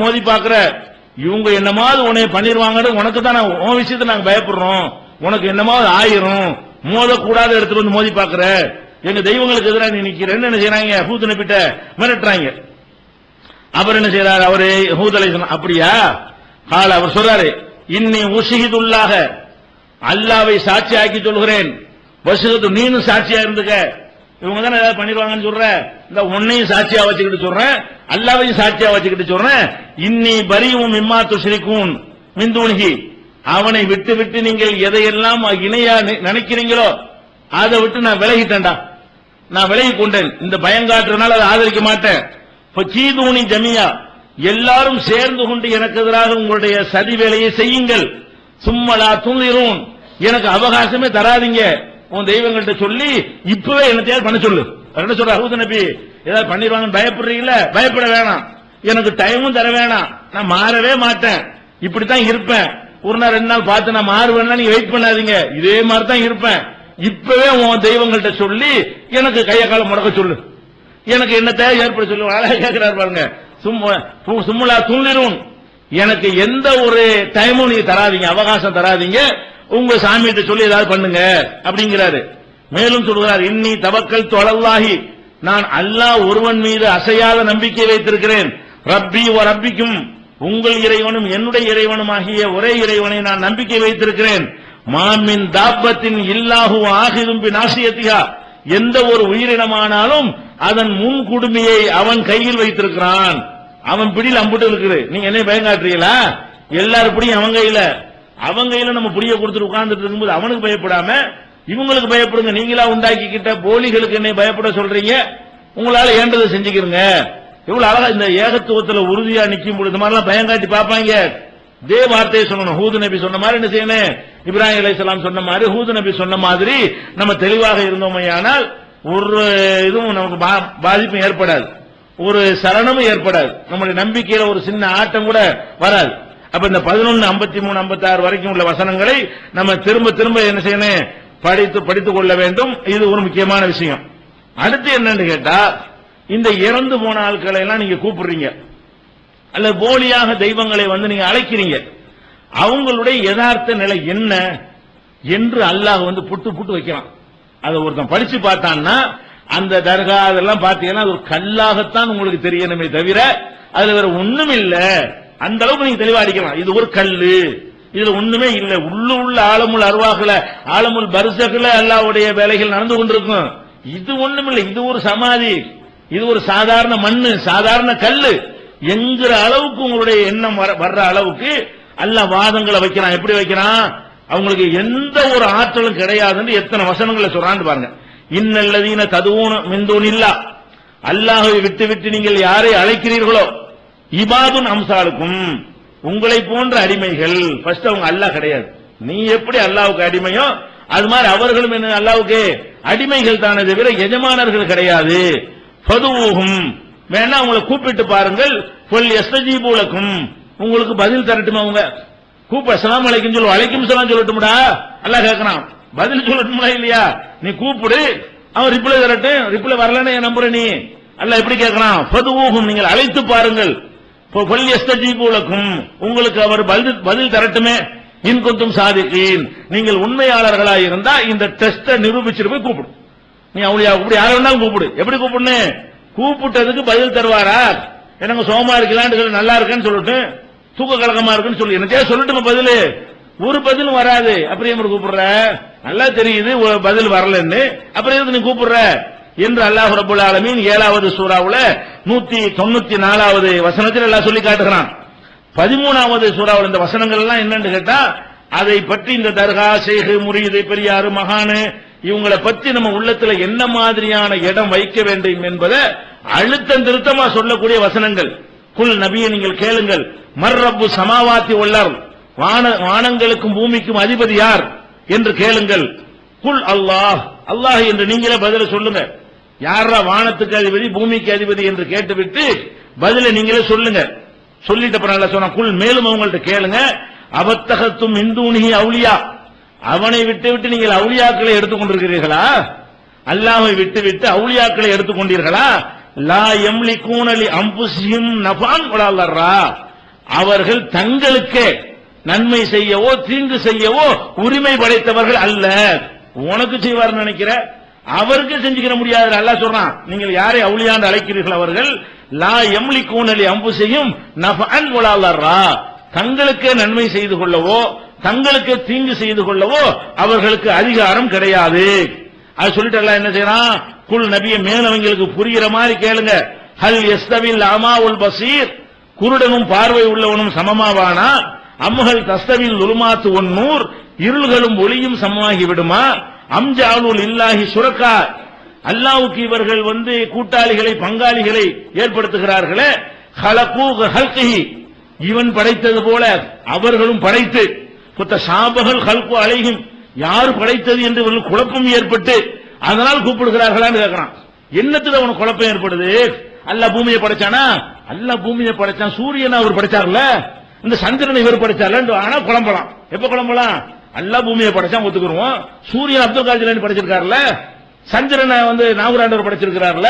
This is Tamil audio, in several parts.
மோதி பாக்குற இவங்க என்னமாவது உன்னை பண்ணிருவாங்கன்னு உனக்கு தான் நான் உன் விஷயத்தை நாங்க பயப்படுறோம். உனக்கு என்னமாவது ஆயிரும். மோதக்கூடாத இடத்துல வந்து மோதி பாக்குற எங்க தெய்வங்களுக்கு எதிராக நீ நிக்கிறேன்னு என்ன செய்யறாங்க ஹூத் பிட்ட மிரட்டுறாங்க. அவர் என்ன செய்யறாரு அவரு ஹூதலை அப்படியா? கால அவர் சொல்றாரு இன்னி உஷிஹிதுல்லாக அல்லாவை சாட்சி ஆக்கி சொல்கிறேன். வசுகத்து நீனும் சாட்சியா இருந்துக்க. இவங்க தானே ஏதாவது பண்ணிடுவாங்கன்னு சொல்றேன் இந்த உன்னையும் சாட்சியா வச்சுக்கிட்டு சொல்றேன் அல்லாவையும் சாட்சியா வச்சுக்கிட்டு சொல்றேன். இன்னி பரியும் இம்மா துஷ்ரிக்கும் மிந்துணிகி அவனை விட்டு விட்டு நீங்கள் எதையெல்லாம் இணையா நி- நினைக்கிறீங்களோ அதை விட்டு நான் விலகிட்டேன்டா. நான் விலகி கொண்டேன். இந்த பயங்காற்றுனால அதை ஆதரிக்க மாட்டேன். இப்ப ஜமியா எல்லாரும் சேர்ந்து கொண்டு எனக்கு எதிராக உங்களுடைய சதி வேலையை செய்யுங்கள். சும்மலா துணிரும் எனக்கு அவகாசமே தராதீங்க. உன் தெய்வங்கள்ட்ட சொல்லி இப்பவே என்னத்தையாவது பண்ண சொல்லு. என்ன சொல்ற ஹூத நபி ஏதாவது பண்ணிடுவாங்கன்னு பயப்படுறீங்களா? பயப்பட வேணாம். எனக்கு டைமும் தர வேணாம். நான் மாறவே மாட்டேன். இப்படித்தான் இருப்பேன். ஒரு நாள் ரெண்டு நாள் பார்த்து நான் மாறுவேன்னா நீங்க வெயிட் பண்ணாதீங்க. இதே மாதிரி தான் இருப்பேன். இப்பவே உன் தெய்வங்கள்ட்ட சொல்லி எனக்கு கைய காலம் முடக்க சொல்லு. எனக்கு என்ன தேவை ஏற்பட சொல்லு. அழகா கேட்கிறார் பாருங்க. சும்மா சு- சும்முலா துள்ளிரும். எனக்கு எந்த ஒரு டைமும் நீங்க தராதீங்க. அவகாசம் தராதீங்க. உங்க சாமியிட்ட சொல்லி ஏதாவது பண்ணுங்க அப்படிங்கிறாரு. மேலும் சொல்கிறார் இன்னி தவக்கல் தொழல்லாகி நான் அல்லாஹ் ஒருவன் மீது அசையாத நம்பிக்கை வைத்திருக்கிறேன். ரப்பி ரப்பிக்கும் உங்கள் இறைவனும் என்னுடைய இறைவனும் ஆகிய ஒரே இறைவனை நான் நம்பிக்கை வைத்திருக்கிறேன். மாமின் தாப்பத்தின் இல்லாஹு ஆகிரும் நாசியத்திகா எந்த ஒரு உயிரினமானாலும் அதன் முன் குடுமையை அவன் கையில் வைத்திருக்கிறான். அவன் பிடியில் அம்புட்டு இருக்குது. நீங்க என்ன பயங்காட்டுறீங்களா? எல்லாரும் பிடியும் அவன் கையில. அவங்க கையில நம்ம புரிய கொடுத்துட்டு உட்கார்ந்துட்டு இருக்கும்போது அவனுக்கு பயப்படாம இவங்களுக்கு பயப்படுங்க நீங்களா உண்டாக்கிக்கிட்ட போலிகளுக்கு என்னை பயப்பட சொல்றீங்க? உங்களால ஏண்டதை செஞ்சுக்கிறங்க? இவ்வளவு அழகா இந்த ஏகத்துவத்துல உறுதியா நிக்கும் பொழுது இந்த மாதிரிலாம் பயங்காட்டி பார்ப்பாங்க. இதே வார்த்தையை சொல்லணும். ஹூது நபி சொன்ன மாதிரி என்ன செய்யணும்? இப்ராஹிம் அலைசலாம் சொன்ன மாதிரி ஹூது நபி சொன்ன மாதிரி நம்ம தெளிவாக இருந்தோமையானால் ஒரு இதுவும் நமக்கு பா- பாதிப்பும் ஏற்படாது. ஒரு சரணமும் ஏற்படாது. நம்முடைய நம்பிக்கையில ஒரு சின்ன ஆட்டம் கூட வராது. அப்ப இந்த பதினொன்னு ஐம்பத்தி மூணு ஐம்பத்தி ஆறு வரைக்கும் உள்ள வசனங்களை நம்ம திரும்ப திரும்ப என்ன செய்யணும்? படித்து படித்துக் கொள்ள வேண்டும். இது ஒரு முக்கியமான விஷயம். அடுத்து என்னன்னு கேட்டா இந்த இறந்து போன ஆட்களை எல்லாம் நீங்க கூப்பிடுறீங்க. அல்ல போலியாக தெய்வங்களை வந்து நீங்க அழைக்கிறீங்க. அவங்களுடைய யதார்த்த நிலை என்ன என்று அல்லாஹ் வந்து புட்டு புட்டு வைக்கிறான் அதை ஒருத்தன் படிச்சு பார்த்தான்னா அந்த தர்கா அதெல்லாம் பார்த்தீங்கன்னா அது ஒரு கல்லாகத்தான் உங்களுக்கு தெரியணுமே தவிர அதுல வேற ஒண்ணும் இல்லை அந்த அளவுக்கு நீங்க தெளிவா அடிக்கலாம் இது ஒரு கல்லு. இதுல ஒண்ணுமே இல்லை. உள்ளு உள்ள ஆலமுல் அருவாகல ஆலமுல் பரிசகுல அல்லாவுடைய வேலைகள் நடந்து கொண்டிருக்கும். இது ஒண்ணுமில்லை இது ஒரு சமாதி. இது ஒரு சாதாரண மண்ணு சாதாரண கல்லு. என்கிற அளவுக்கு உங்களுடைய எண்ணம் வர- வர்ற அளவுக்கு அல்ல வாதங்களை வைக்கிறான். எப்படி வைக்கிறான்? அவங்களுக்கு எந்த ஒரு ஆற்றலும் கிடையாதுன்னு எத்தனை வசனங்களை சொல்றான்னு பாருங்க. இன்னல்லதீன ததுவோன மிந்தோன் இல்லா அல்லாஹை விட்டு விட்டு நீங்கள் யாரை அழைக்கிறீர்களோ இபாதுன் அம்சாலுக்கும் உங்களை போன்ற அடிமைகள் ஃபர்ஸ்ட் அவங்க அல்லாஹ் கிடையாது. நீ எப்படி அல்லாவுக்கு அடிமையோ அது மாதிரி அவர்களும் என்ன அல்லாவுக்கு அடிமைகள் தானே தவிர எஜமானர்கள் கிடையாது. ஃபதுவுஹும். வேணா உங்களை கூப்பிட்டு பாருங்கள். பொல் எஸ்தஜீபூலக்கும் உங்களுக்கு பதில் தரட்டுமா அவங்க? கூப்ப சலாம் அழைக்கும் சொல்லு. அழைக்கும் சலாம் சொல்லட்டும்டா. அல்லாஹ் கேட்கறான் பதில் சொல்லட்டும்டா இல்லையா? நீ கூப்பிடு. அவன் ரிப்ளை தரட்டும். ரிப்ளை வரலன்னு என் நம்புற நீ. அல்ல எப்படி கேட்கறான் ஃபதுவுஹும். நீங்கள் அழைத்து பாருங்கள். பொல் உங்களுக்கு அவர் பதில் பதில் தரட்டுமே. இன் கொஞ்சம் சாதிக்கீன் நீங்கள் உண்மையாளர்களாக இருந்தா இந்த டெஸ்ட நிரூபிச்சிட்டு போய் கூப்பிடு. நீ அவளியா கூப்பிடு. யாரை வேணாலும் கூப்பிடு. எப்படி கூப்பிடணும் கூப்பிட்டதுக்கு பதில் தருவாரா? எனக்கு சோமா இருக்கலான்னு சொல்லி நல்லா இருக்கேன்னு சொல்லிட்டு தூக்க கலக்கமா இருக்குன்னு சொல்லி. எனக்கு சொல்லட்டுமா பதில். ஒரு பதிலும் வராது. அப்புறம் ஏன் கூப்பிடுற? நல்லா தெரியுது ஒரு பதில் வரலன்னு. அப்புறம் எதுக்கு நீ கூப்பிடுற? என்று அல்லாஹ் ரபுல் ஆலமின் ஏழாவது சூறாவுல நூத்தி தொண்ணூத்தி நாலாவது வசனத்தில் எல்லாம் சொல்லி காட்டுகிறான். பதிமூணாவது சூறாவில் இந்த வசனங்கள் எல்லாம் என்னன்னு கேட்டா அதை பற்றி இந்த தர்கா சேகு முரீது பெரியாறு மகானு இவங்களை பற்றி நம்ம உள்ளத்துல என்ன மாதிரியான இடம் வைக்க வேண்டும் என்பதை அழுத்தம் திருத்தமா சொல்லக்கூடிய வசனங்கள். குல் நபியை நீங்கள் கேளுங்கள். மர்ரப்பு சமாவாத்தி உள்ளார் வான வானங்களுக்கும் பூமிக்கும் அதிபதி யார்? என்று கேளுங்கள். குல் அல்லாஹ். அல்லாஹ் என்று நீங்களே பதில சொல்லுங்க. யாரா வானத்துக்கு அதிபதி பூமிக்கு அதிபதி என்று கேட்டுவிட்டு பதில நீங்களே சொல்லுங்க. சொல்லிட்டு அப்புறம் நல்லா சொன்னா மேலும் அவங்கள்ட்ட கேளுங்க. அபத்தகத்தும் இந்தூனிகி அவுலியா. அவனை விட்டு விட்டு நீங்கள் அவுளியாக்களை எடுத்துக்கொண்டிருக்கிறீர்களா அல்லாமை விட்டு விட்டு அவுளியாக்களை எடுத்துக்கொண்டீர்களா லா எம்லி கூனலி அம்புசியும் நபான் வளாலர்ரா அவர்கள் தங்களுக்கே நன்மை செய்யவோ தீங்கு செய்யவோ உரிமை படைத்தவர்கள் அல்ல. உனக்கு செய்வார் நினைக்கிற? அவருக்கு செஞ்சுக்கிற முடியாது. அல்லா சொல்றான். நீங்கள் யாரை அவுளியாண்டு அழைக்கிறீர்கள் அவர்கள்? லா எம்லி கூனலி அம்பு செய்யும் தங்களுக்கு நன்மை செய்து கொள்ளவோ தங்களுக்கு தீங்கு செய்து கொள்ளவோ அவர்களுக்கு அதிகாரம் கிடையாது. அது சொல்லிட்டு அல்லாஹ் என்ன செய்யறான்? குல் நபிய மேலவங்களுக்கு புரிகிற மாதிரி கேளுங்க. ஹல் எஸ்தவில் அமா உல் பசீர். குருடனும் பார்வை உள்ளவனும் சமமாவானா? அம்முகள் தஸ்தவில் உருமாத்து ஒன்னூர் இருள்களும் ஒளியும் சமமாகி விடுமா? அம்ஜானுல் இல்லாஹி சுரக்கா. அல்லாவுக்கு இவர்கள் வந்து கூட்டாளிகளை பங்காளிகளை ஏற்படுத்துகிறார்களே. ஹலகூ இவன் படைத்தது போல அவர்களும் படைத்து புத்த சாபகல் ஹல்கு அலைகும் யார் படைத்தது என்று இவர்கள் குழப்பம் ஏற்பட்டு அதனால் கூப்பிடுகிறார்களான்னு கேட்கிறான் என்னத்துல உனக்கு குழப்பம் ஏற்படுது? அல்ல பூமியை படைச்சானா? அல்ல பூமியை படைச்சான். சூரியனை அவர் படைச்சார்ல? இந்த சந்திரனை இவர் படைச்சார்ல? ஆனா குழம்பலாம். எப்ப குழம்பலாம்? அல்ல பூமியை படைச்சா ஒத்துக்குருவோம். சூரியன் அப்துல் காதர் ஜிலானி படைச்சிருக்காருல சந்திரனை வந்து நாகூராண்டவர் படைச்சிருக்கிறாருல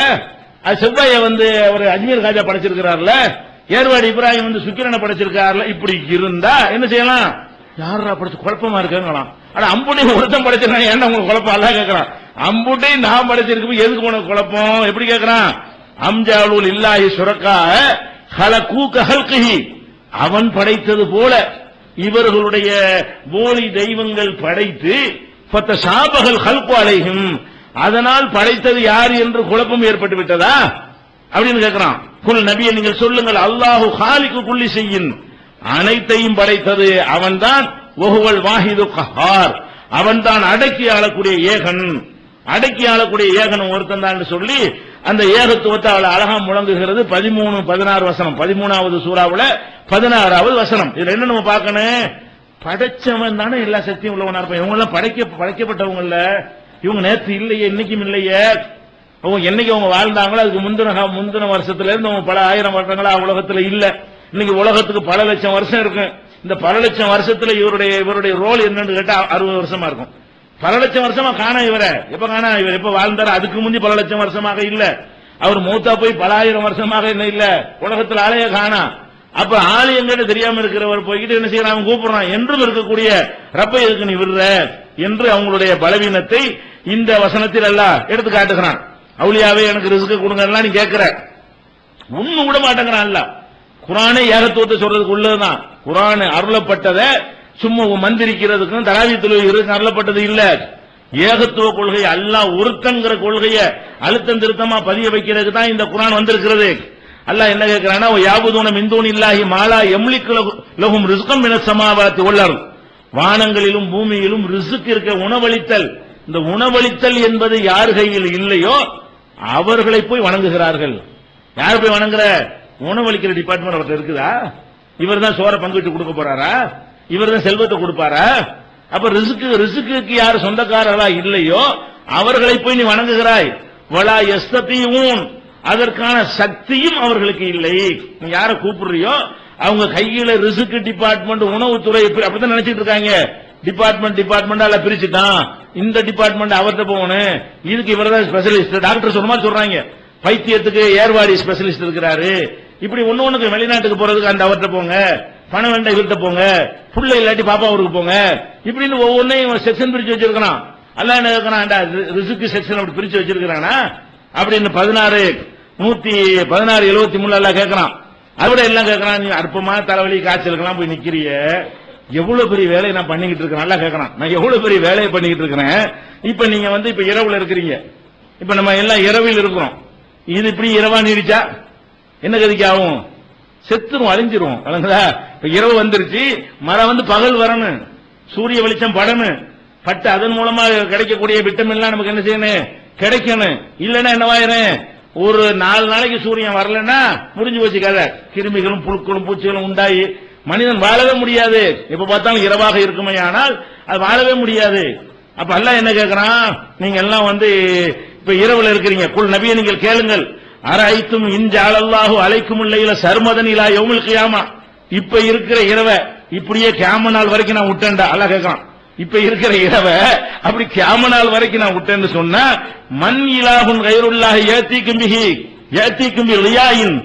அது செவ்வாயை வந்து அவர் அஜ்மீர் காஜா படைச்சிருக்கிறாருல ஏர்வாடி இப்ராஹிம் வந்து சுக்கிரனை படைச்சிருக்காருல இப்படி இருந்தா என்ன செய்யலாம்? யாரா படைச்சு குழப்பமா இருக்காங்களாம். ஆனா அம்புட்டையும் ஒருத்தன் படைச்சிருக்கான். ஏன்டா உங்களுக்கு குழப்பம்? அல்ல கேட்கறான் அம்புட்டையும் நான் படைச்சிருக்கும் எதுக்கு உனக்கு குழப்பம்? எப்படி கேட்கறான் அம்ஜாலுல் இல்லாஹி சுரக்கா ஹலகூக கஹி அவன் படைத்தது போல இவர்களுடைய போலி தெய்வங்கள் படைத்து பத்த சாபகல் ஹல்கு அலைகும் அதனால் படைத்தது யார் என்று குழப்பம் ஏற்பட்டு விட்டதா? அப்படின்னு கேட்கிறான் குல் நபியை நீங்கள் சொல்லுங்கள் அல்லாஹு ஹாலிக்கு குள்ளி செய்யின் அனைத்தையும் படைத்தது அவன்தான் ஒகுவல் வாஹிது கஹார். அவன்தான் அடக்கி ஆளக்கூடிய ஏகன். அடக்கி ஆளக்கூடிய ஏகன் ஒருத்தன் தான் சொல்லி அந்த ஏகத்துவத்தை அவளை அழகா முழங்குகிறது. பதிமூணு பதினாறு வசனம். பதிமூணாவது சூறாவில் பதினாறாவது வசனம். இதுல என்ன நம்ம பார்க்கணும். படைச்சவன் தானே எல்லா சக்தியும் உள்ளவனா இருப்பான். இவங்க எல்லாம் படைக்க படைக்கப்பட்டவங்கல்ல. இவங்க நேற்று இல்லையே இன்னைக்கும் இல்லையே. அவங்க என்னைக்கு அவங்க வாழ்ந்தாங்களோ அதுக்கு முந்தின முந்தின வருஷத்துல இருந்து அவங்க பல ஆயிரம் வருடங்களா உலகத்துல இல்ல. இன்னைக்கு உலகத்துக்கு பல லட்சம் வருஷம் இருக்கும் இந்த பல லட்சம் வருஷத்துல இவருடைய இவருடைய ரோல் என்னன்னு கேட்டா அறுபது வருஷமா இருக்கும். பல லட்சம் வருஷமா காணா இவரை. எப்ப காணா இவர்? எப்ப வாழ்ந்தார்? அதுக்கு முந்தி பல லட்சம் வருஷமாக இல்ல. அவர் மூத்தா போய் பல ஆயிரம் வருஷமாக என்ன இல்ல. உலகத்தில் ஆலய காணா. அப்ப ஆளு எங்கன்னு தெரியாம இருக்கிறவர் போய்கிட்டு என்ன செய்யறான்? அவன் கூப்பிடுறான். என்றும் இருக்கக்கூடிய ரப்ப எதுக்கு நீ விடுற? என்று அவங்களுடைய பலவீனத்தை இந்த வசனத்தில் எல்லாம் எடுத்து காட்டுகிறான். அவுளியாவே எனக்கு ரிஸ்க் கொடுங்க நீ கேட்கிற. ஒண்ணு விட மாட்டேங்கிறான் அல்ல. குரானே ஏகத்துவத்தை சொல்றதுக்கு உள்ளதுதான். குரான் அருளப்பட்டதை சும்மா மந்திரிக்கிறதுக்கும் தராவி தொழுகிறதுக்கு அருளப்பட்டது இல்ல. ஏகத்துவ கொள்கை அல்லாஹ் ஒருத்தங்கிற கொள்கையை அழுத்தம் திருத்தமா பதிய வைக்கிறதுக்கு தான் இந்த குரான் வந்திருக்கிறது. அல்லாஹ் என்ன கேட்கிறானா யாபுதூன மிந்தூன் இல்லாஹி மாலா எம்லிக்கு லகும் ரிஸ்கம் என சமாவாத்தி உள்ளார் வானங்களிலும் பூமியிலும் ரிசுக்கு இருக்க உணவளித்தல். இந்த உணவளித்தல் என்பது யார் கையில் இல்லையோ அவர்களை போய் வணங்குகிறார்கள். யார் போய் வணங்குற? உணவளிக்கிற டிபார்ட்மெண்ட் அவர்கிட்ட இருக்குதா? இவர் தான் சோற பங்கிட்டு கொடுக்க போறாரா? இவர் தான் செல்வத்தை கொடுப்பாரா? அப்ப ரிசுக்கு ரிசுக்கு யார் சொந்தக்காரர்களா இல்லையோ அவர்களை போய் நீ வணங்குகிறாய். வலா எஸ்தத்தையும் அதற்கான சக்தியும் அவர்களுக்கு இல்லை. நீ யார கூப்பிடுறியோ அவங்க கையில ரிசுக்கு டிபார்ட்மெண்ட் உணவுத்துறை இப்படி- நினைச்சிட்டு இருக்காங்க. டிபார்ட்மெண்ட் டிபார்ட்மெண்டால பிரிச்சுட்டான். இந்த டிபார்ட்மெண்ட் அவர்கிட்ட போகணும். இதுக்கு இவர் தான் ஸ்பெஷலிஸ்ட் டாக்டர் சொன்ன மாதிரி சொல்றாங்க. பைத்தியத்துக்கு ஏர்வாடி ஸ்பெஷலிஸ்ட் இருக்கிறாரு. இப்படி ஒன்னு ஒண்ணுக்கு வெளிநாட்டுக்கு போறதுக்கு அந்த அவர்கிட்ட போங்க. பணம் வேண்ட வீட்டை போங்க. புள்ள இல்லாட்டி பாப்பா ஊருக்கு போங்க. இப்படின்னு ஒவ்வொன்றையும் செக்ஷன் பிரிச்சு வச்சிருக்கிறான். அல்ல என்ன இருக்கிறான்டா ரிசுக்கு செக்ஷன் அப்படி பிரிச்சு வச்சிருக்கிறானா? அப்படின்னு பதினாறு நூத்தி பதினாறு எழுபத்தி மூணு எல்லாம் கேட்கறான். அதோட எல்லாம் கேட்கறான் நீ அற்பமா தலைவலி காய்ச்சலுக்கெல்லாம் போய் நிக்கிறிய. எவ்வளவு பெரிய வேலையை நான் பண்ணிக்கிட்டு இருக்கேன். நல்லா கேட்கறான். நான் எவ்வளவு பெரிய வேலையை பண்ணிக்கிட்டு இருக்கிறேன்? இப்ப நீங்க வந்து இப்ப இரவுல இருக்கிறீங்க. இப்ப நம்ம எல்லாம் இரவில் இருக்கிறோம். இது இப்படி இரவா நீடிச்சா? என்ன கதிக்கு ஆகும் செத்துரும் அழிஞ்சிரும். விளங்குதா? இப்ப இரவு வந்துருச்சு மரம் வந்து பகல் வரணும். சூரிய வெளிச்சம் படணும். பட்டு அதன் மூலமா கிடைக்கக்கூடிய விட்டமின்லாம் நமக்கு என்ன செய்யணும்? கிடைக்கணும். இல்லைன்னா என்னவாயிரும் ஒரு நாலு நாளைக்கு சூரியன் வரலன்னா முடிஞ்சு போச்சு கதை. கிருமிகளும் புழுக்களும் பூச்சிகளும் உண்டாயி மனிதன் வாழவே முடியாது. இப்ப பார்த்தாலும் இரவாக இருக்குமே ஆனால் அது வாழவே முடியாது. அப்ப எல்லாம் என்ன கேக்குறான்? நீங்க எல்லாம் வந்து இப்ப இரவுல இருக்கிறீங்க. குல் நபியை நீங்கள் கேளுங்கள். அரைத்தும் இஞ்சாலல்லாஹு அழைக்கும் இல்லையில சர்மதன் இலா யௌமில் கியாமா. இப்ப இருக்கிற இரவை இப்படியே கேம நாள் வரைக்கும் நான் விட்டேன்டா. அல்லாஹ் கேட்கறான் இப்ப இருக்கிற இரவை அப்படி கேம நாள் வரைக்கும் நான் விட்டேன்னு சொன்னா மண் இலாகும் கயிறுள்ளாக ஏத்தி கும்பிகி ஏத்தி கும்பி ரியாயின்.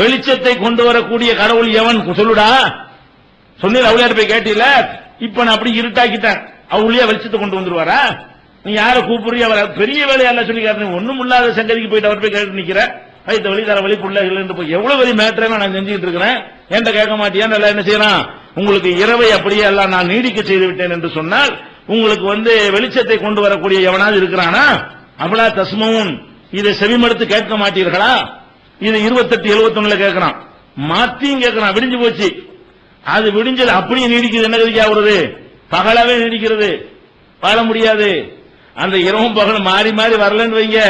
வெளிச்சத்தை கொண்டு வரக்கூடிய கடவுள் எவன்? சொல்லுடா. சொன்னீர் அவுளியார் போய் கேட்டீல இப்ப நான் அப்படி இருட்டாக்கிட்டேன். அவுளியா வெளிச்சத்தை கொண்டு வந்துருவாரா? நீ யார கூப்பிடுறிய அவர் பெரிய வேலையால சொல்லி கேட்டு ஒண்ணும் இல்லாத சங்கதிக்கு போயிட்டு அவர் போய் கேட்டு நிக்கிற. இந்த வழி தர வழி பிள்ளைகள் என்று போய் எவ்வளவு பெரிய மேட்டரை நான் செஞ்சுட்டு இருக்கிறேன்? என்கிட்ட கேட்க மாட்டியா? நல்லா என்ன செய்யலாம்? உங்களுக்கு இரவை அப்படியே எல்லாம் நான் நீடிக்க செய்து விட்டேன் என்று சொன்னால் உங்களுக்கு வந்து வெளிச்சத்தை கொண்டு வரக்கூடிய எவனாவது இருக்கிறானா? அவளா தஸ்மவும் இதை செவிமடுத்து கேட்க மாட்டீர்களா? இது இருபத்தெட்டு எழுபத்தொன்னுல கேட்கிறான். மாத்தியும் கேட்கிறான். விடிஞ்சு போச்சு. அது விடிஞ்சது அப்படியே நீடிக்குது. என்ன கதிக்கா வருது? பகலாவே நீடிக்கிறது. வாழ முடியாது. அந்த இரவும் பகலும் மாறி மாறி வரலன்னு வைங்க.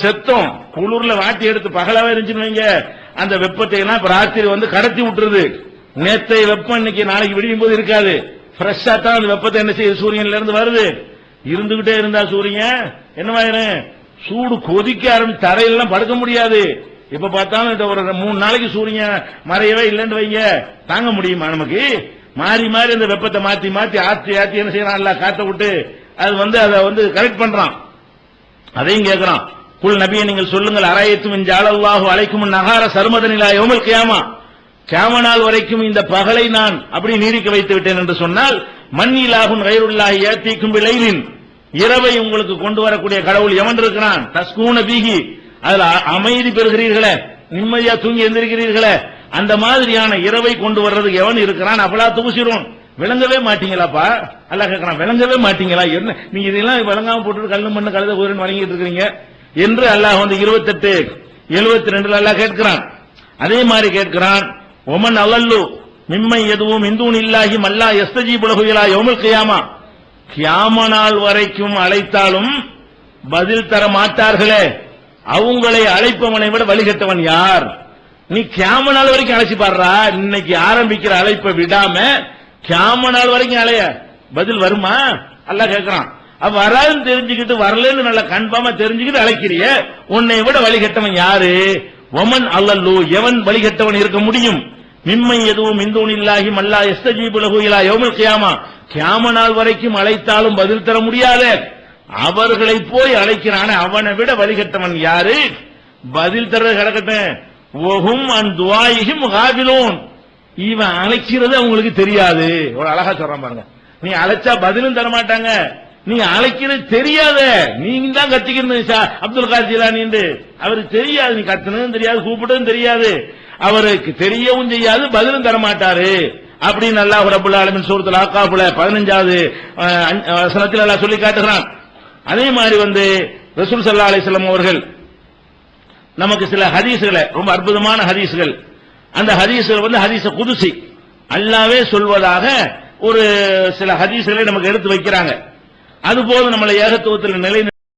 செத்தம். குளிர்ல வாட்டி எடுத்து பகலாவே இருந்துச்சுன்னு வைங்க. அந்த வெப்பத்தை எல்லாம் ராத்திரி வந்து கடத்தி விட்டுருது. நேத்தை வெப்பம் இன்னைக்கு நாளைக்கு விடியும் போது இருக்காது. ஃப்ரெஷ்ஷா தான் அந்த வெப்பத்தை என்ன செய்யுது? சூரியன்ல இருந்து வருது. இருந்துகிட்டே இருந்தா சூரியன். என்னவாயிரும் சூடு கொதிக்க ஆரம்பிச்சு தரையெல்லாம் படுக்க முடியாது. இப்ப பார்த்தாலும் இந்த ஒரு மூணு நாளைக்கு சூரியன் மறையவே இல்லைன்னு வைங்க. தாங்க முடியுமா நமக்கு? மாறி மாறி இந்த வெப்பத்தை மாத்தி மாத்தி ஆத்தி ஆத்தி என்ன செய்யறான்? காத்த விட்டு அது வந்து அதை வந்து கரெக்ட் பண்றான். அதையும் கேட்கிறான் குல் நபியை நீங்கள் சொல்லுங்கள் அராயத்தும் இந்த அளவாக அழைக்கும் நகார சர்மதனிலா யோமல் கியாமா. கியாம நாள் வரைக்கும் இந்த பகலை நான் அப்படி நீரிக்க வைத்து விட்டேன் என்று சொன்னால் மண்ணிலாகும் கயிறுள்ளாகி ஏத்திக்கும் விளைவின் இரவை உங்களுக்கு கொண்டு வரக்கூடிய கடவுள் எவன் இருக்கிறான்? தஸ்கூன பீகி அதுல அ- அமைதி பெறுகிறீர்களே நிம்மதியா தூங்கி எந்திருக்கிறீர்களே அந்த மாதிரியான இரவை கொண்டு வர்றதுக்கு எவன் இருக்கிறான்? அப்பலா தூசிரும் விளங்கவே மாட்டீங்களாப்பா? அல்ல கேட்கறான் விளங்கவே மாட்டீங்களா? என்ன? நீங்க இதெல்லாம் விளங்காம போட்டு கல்லு மண்ணு கழுத ஊருன்னு வழங்கிட்டு இருக்கிறீங்க? என்று அல்லாஹ் வந்து இருபத்தெட்டு எழுபத்தி ரெண்டுல அல்லாஹ் கேட்கிறான். அதே மாதிரி கேட்கிறான் ஒமன் அல்லல்லு மிம்மை எதுவும் இந்துன் இல்லாஹி மல்லா எஸ்தஜி புலகுகளா யோமல் கியாமா. கியாம நாள் வரைக்கும் அழைத்தாலும் பதில் தர மாட்டார்களே. அவங்களை அழைப்பவனை விட வழிகட்டவன் யார்? நீ கியாம நாள் வரைக்கும் அழைச்சி பாடுறா இன்னைக்கு ஆரம்பிக்கிற அழைப்பை விடாம கியாம நாள் வரைக்கும் அலைய. பதில் வருமா? அல்ல கேட்கறான் அப்ப வராதுன்னு தெரிஞ்சுக்கிட்டு வரலன்னு நல்லா கன்ஃபார்மா தெரிஞ்சுக்கிட்டு அழைக்கிறிய. உன்னை விட வழிகட்டவன் யாரு? ஒமன் அல்லல்லு எவன் வழிகட்டவன் இருக்க முடியும்? மிம்மை எதுவும் இந்தூன் இல்லாகி மல்லா எஸ்தஜீபு லஹு இலா யௌமல் கியாமா. கியாம நாள் வரைக்கும் அழைத்தாலும் பதில் தர முடியாத. அவர்களை போய் அழைக்கிறானே அவனை விட வழிகட்டவன் யாரு? பதில் தர கிடக்கட்டும். ஒகும் அன் துவாயிகும் காபிலோன் இவன் அழைக்கிறது அவங்களுக்கு தெரியாது. ஒரு அழகா சொல்றான் பாருங்க. நீ அழைச்சா பதிலும் தர மாட்டாங்க நீ அழைக்கிறது தெரியாத. நீங்க தான் கத்திக்கணும் சா- அப்துல் கார் ஜிலானின்னு அவருக்கு தெரியாது. நீ கத்துனதும் தெரியாது கூப்பிட்டதும் தெரியாது. அவருக்கு தெரியவும் செய்யாது பதிலும் தர மாட்டாரு அப்படின்னு அல்லாஹ் ரபுல் ஆலமின் சூரத்தில் ஆக்காபுல பதினஞ்சாவது வசனத்தில் எல்லாம் சொல்லி காட்டுகிறான். அதே மாதிரி வந்து ரசூல் சல்லா அலிஸ்லாம் அவர்கள் நமக்கு சில ஹதீஸ்களை ரொம்ப அற்புதமான ஹதீஸ்கள் அந்த ஹதீஸ்கள் வந்து ஹதீஸ குதுசி. அல்லாவே சொல்வதாக ஒரு சில ஹதீஸ்களை நமக்கு எடுத்து வைக்கிறாங்க. அதுபோது நம்மளை ஏகத்துவத்தில் நிலை